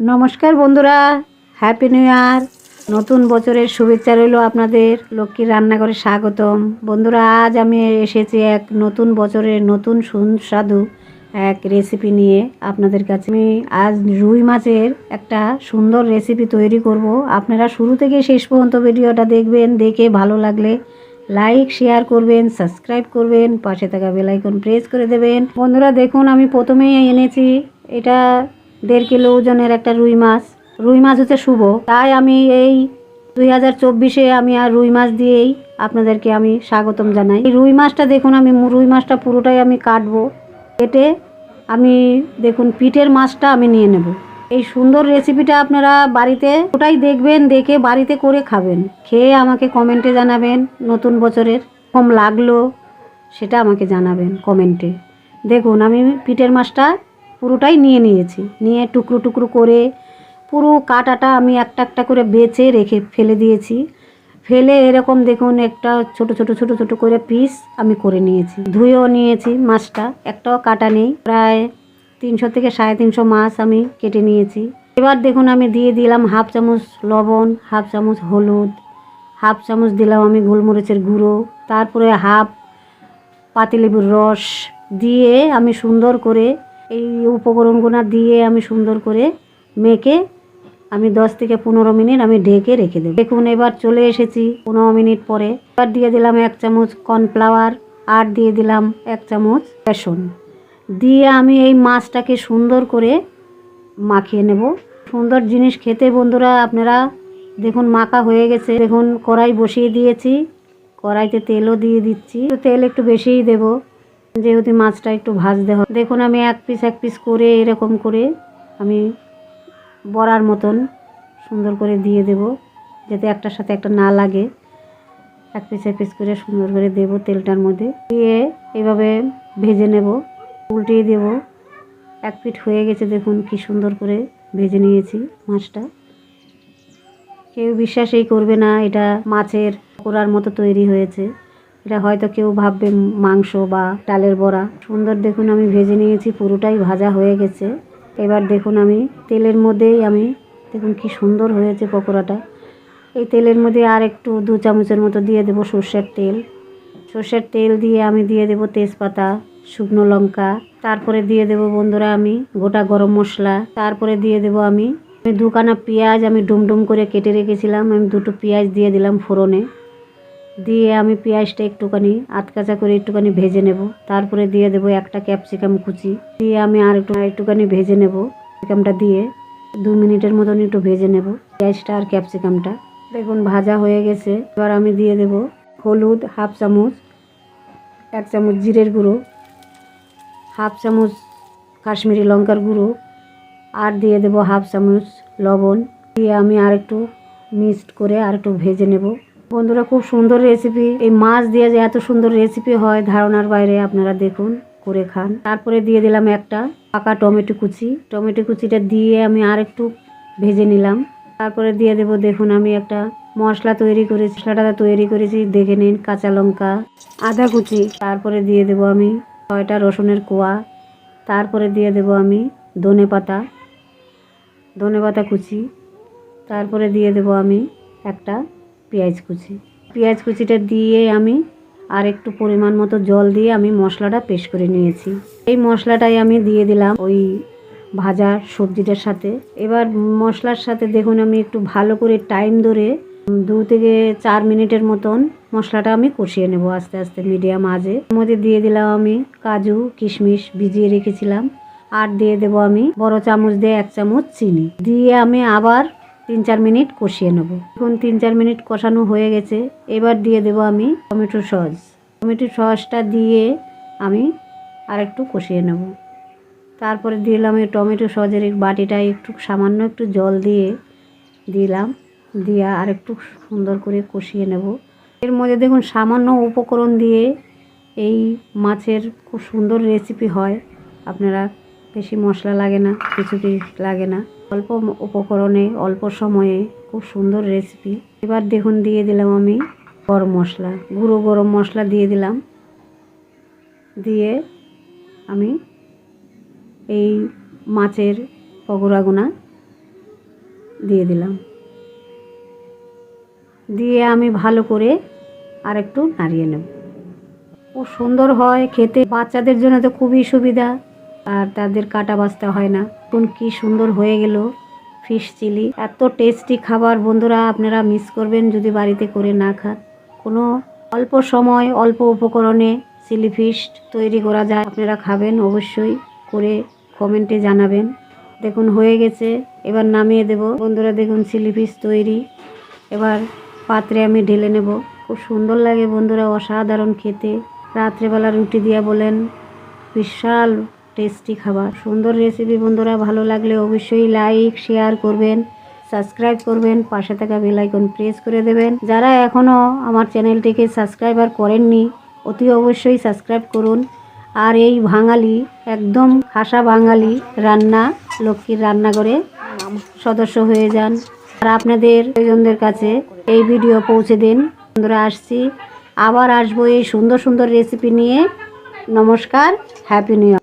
নমস্কার বন্ধুরা happy new year নতুন বছরের শুভেচ্ছা রইল আপনাদের, লক্ষ্মীর রান্নাঘরে স্বাগতম। বন্ধুরা, আজ আমি এসেছি এক নতুন বছরের নতুন সুস্বাদু এক রেসিপি নিয়ে আপনাদের কাছে। আমি আজ রুই মাছের একটা সুন্দর রেসিপি তৈরি করব। আপনারা শুরু থেকে শেষ পর্যন্ত ভিডিওটা দেখবেন, দেখে ভালো লাগলে লাইক শেয়ার করবেন সাবস্ক্রাইব করবেন, পাশে থাকা বেলাইকন প্রেস করে দেবেন। বন্ধুরা, দেখুন, আমি প্রথমেই এনেছি এটা দেড় কিলো ওজনের একটা রুই মাছ। রুই মাছ হচ্ছে শুভ। তাই আমি এই দুই হাজার চব্বিশে আমি আর রুই মাছ দিয়েই আপনাদেরকে আমি স্বাগতম জানাই। এই রুই মাছটা দেখুন, আমি রুই মাছটা পুরোটাই আমি কাটবো। কেটে আমি দেখুন, পিঠের মাছটা আমি নিয়ে নেব। এই সুন্দর রেসিপিটা আপনারা বাড়িতে ওটাই দেখবেন, দেখে বাড়িতে করে খাবেন। খেয়ে আমাকে কমেন্টে জানাবেন, নতুন বছরের কম লাগল, সেটা আমাকে জানাবেন কমেন্টে। দেখুন, আমি পিঠের মাছটা পুরোটাই নিয়ে নিয়েছি। নিয়ে টুকরো টুকরো করে পুরো কাটাটা আমি একটা একটা করে বেছে রেখে ফেলে দিয়েছি। ফেলে এরকম দেখুন একটা ছোট ছোট ছোট ছোট করে পিস আমি করে নিয়েছি। ধুয়েও নিয়েছি মাছটা, একটাও কাটা নেই। প্রায় তিনশো থেকে সাড়ে তিনশো মাছ আমি কেটে নিয়েছি। এবার দেখুন আমি দিয়ে দিলাম হাফ চামচ লবণ, হাফ চামচ হলুদ, হাফ চামচ দিলাম আমি গোলমরিচের গুঁড়ো, তারপরে হাফ পাতিলেবুর রস দিয়ে আমি সুন্দর করে এই উপকরণগুলো দিয়ে আমি সুন্দর করে মেখে আমি দশ থেকে পনেরো মিনিট আমি ঢেকে রেখে দেবো। দেখুন, এবার চলে এসেছি পনেরো মিনিট পরে। এবার দিয়ে দিলাম এক চামচ কর্নফ্লাওয়ার, আর দিয়ে দিলাম এক চামচ বেসন। দিয়ে আমি এই মাছটাকে সুন্দর করে মাখিয়ে নেব। সুন্দর জিনিস খেতে বন্ধুরা, আপনারা দেখুন, মাখা হয়ে গেছে। দেখুন, কড়াই বসিয়ে দিয়েছি। কড়াইতে তেলও দিয়ে দিচ্ছি। তেল একটু বেশিই দেব। যেহেতু মাছটা একটু ভাজতে হবে। দেখুন, আমি এক পিস এক পিস করে এরকম করে আমি বড়ার মতন সুন্দর করে দিয়ে দেব, যাতে একটার সাথে একটা না লাগে। এক পিস এক পিস করে সুন্দর করে দেব তেলটার মধ্যে। দিয়ে এভাবে ভেজে নেব, উল্টিয়ে দেব। এক পিঠ হয়ে গেছে, দেখুন কি সুন্দর করে ভেজে নিয়েছি মাছটা। কেউ বিশ্বাসই করবে না, এটা মাছের পোড়ার মতো তৈরি হয়েছে। এটা হয়তো কেউ ভাববে মাংস বা ডালের বড়া। সুন্দর দেখুন আমি ভেজে নিয়েছি, পুরোটাই ভাজা হয়ে গেছে। এবার দেখুন আমি তেলের মধ্যেই আমি, দেখুন কি সুন্দর হয়েছে পকোড়াটা। এই তেলের মধ্যে আর একটু দু চামচের মতো দিয়ে দেবো সর্ষের তেল। সর্ষের তেল দিয়ে আমি দিয়ে দেবো তেজপাতা, শুকনো লঙ্কা। তারপরে দিয়ে দেবো বন্ধুরা আমি গোটা গরম মশলা। তারপরে দিয়ে দেবো আমি দুখানা পেঁয়াজ আমি ডুমডুম করে কেটে রেখেছিলাম। আমি দুটো পেঁয়াজ দিয়ে দিলাম ফোড়নে। দিয়ে আমি পেঁয়াজটা একটুখানি আটকাচা করে একটুখানি ভেজে নেব। তারপরে দিয়ে দেবো একটা ক্যাপসিকাম কুচি। দিয়ে আমি আর একটু একটুখানি ভেজে নেব ক্যাপসিকামটা দিয়ে। দু মিনিটের মতন একটু ভেজে নেব পেঁয়াজটা আর ক্যাপসিকামটা। দেখুন, ভাজা হয়ে গেছে। এবার আমি দিয়ে দেব হলুদ হাফ চামচ, এক চামচ জিরের গুঁড়ো, হাফ চামচ কাশ্মীরি লঙ্কার গুঁড়ো, আর দিয়ে দেবো হাফ চামচ লবণ। দিয়ে আমি আর একটু মিক্সড করে আর একটু ভেজে নেব। বন্ধুরা, খুব সুন্দর রেসিপি এই মাছ দিয়ে যে এত সুন্দর রেসিপি হয় ধারণার বাইরে, আপনারা দেখুন, করে খান। তারপরে দিয়ে দিলাম একটা পাকা টমেটো কুচি। টমেটো কুচিটা দিয়ে আমি আর একটু ভেজে নিলাম। তারপরে দিয়ে দেবো, দেখুন, আমি একটা মশলা তৈরি করেছি, মশলাটা তৈরি করেছি, দেখে নিন, কাঁচা লঙ্কা, আদা কুচি। তারপরে দিয়ে দেবো আমি ছয়টা রসুনের কোয়া। তারপরে দিয়ে দেবো আমি ধনে পাতা ধনে পাতা কুচি। তারপরে দিয়ে দেবো আমি একটা পেঁয়াজ কুচি। পেঁয়াজ কুচিটা দিয়ে আমি আর একটু পরিমাণ মতো জল দিয়ে আমি মশলাটা পেস্ট করে নিয়েছি। এই মশলাটাই আমি দিয়ে দিলাম ওই ভাজা সবজিটার সাথে। এবার মশলার সাথে দেখুন আমি একটু ভালো করে টাইম ধরে দু থেকে চার মিনিটের মতন মশলাটা আমি কষিয়ে নেব আস্তে আস্তে মিডিয়াম আজে মধ্যে দিয়ে দিলাম আমি কাজু, কিশমিশ ভিজিয়ে রেখেছিলাম। আর দিয়ে দেব আমি বড় চামচ দিয়ে এক চামচ চিনি। দিয়ে আমি আবার তিন চার মিনিট কষিয়ে নেব। এখন তিন চার মিনিট কষানো হয়ে গেছে। এবার দিয়ে দেব আমি টমেটো সস। টমেটো সসটা দিয়ে আমি আর একটু কষিয়ে নেব। তারপরে দিলাম এই টমেটো সসের এই বাটিটায় একটু সামান্য একটু জল দিয়ে দিলাম। দিয়ে আর একটু সুন্দর করে কষিয়ে নেব। এর মধ্যে দেখুন, সামান্য উপকরণ দিয়ে এই মাছের খুব সুন্দর রেসিপি হয়। আপনারা বেশি মশলা লাগে না কিছু কি লাগে না। অল্প উপকরণে, অল্প সময়ে, খুব সুন্দর রেসিপি এবার দেখুন, দিয়ে দিলাম আমি গরম মশলা, গুঁড়ো গরম মশলা দিয়ে দিলাম। দিয়ে আমি এই মাছের পকোড়াগুনা দিয়ে দিলাম। দিয়ে আমি ভালো করে আর একটু নাড়িয়ে নেব। খুব সুন্দর হয় খেতে। বাচ্চাদের জন্য তো খুবই সুবিধা। আর তাদের কাটা বাছতে হয় না। কোন কি সুন্দর হয়ে গেল ফিশ চিলি। এত টেস্টি খাবার। বন্ধুরা, আপনারা মিস করবেন যদি বাড়িতে করে না খান। কোনো অল্প সময়, অল্প উপকরণে চিলি ফিশ তৈরি করা যায়। আপনারা খাবেন অবশ্যই। করে কমেন্টে জানাবেন। দেখুন, হয়ে গেছে। এবার নামিয়ে দেব। বন্ধুরা, দেখুন, চিলি ফিশ তৈরি। এবার পাত্রে আমি ঢেলে নেব। খুব সুন্দর লাগে বন্ধুরা, অসাধারণ খেতে। রাত্রেবেলা রুটি দিয়ে বলেন, বিশাল টেস্টি খাবার। সুন্দর রেসিপি বন্ধুরা, ভালো লাগলে অবশ্যই লাইক শেয়ার করবেন সাবস্ক্রাইব করবেন, পাশে থাকা বেল আইকন প্রেস করে দেবেন। যারা এখনও আমার চ্যানেলটিকে সাবস্ক্রাইবার করেননি, অতি অবশ্যই সাবস্ক্রাইব করুন। আর এই বাঙালি, একদম খাসা বাঙালি রান্না, লক্ষ্মীর রান্নাঘরে সদস্য হয়ে যান। আর আপনাদের প্রয়োজনদের কাছে এই ভিডিও পৌঁছে দিন। বন্ধুরা, আসছি। আবার আসব এই সুন্দর সুন্দর রেসিপি নিয়ে। নমস্কার হ্যাপি নিউ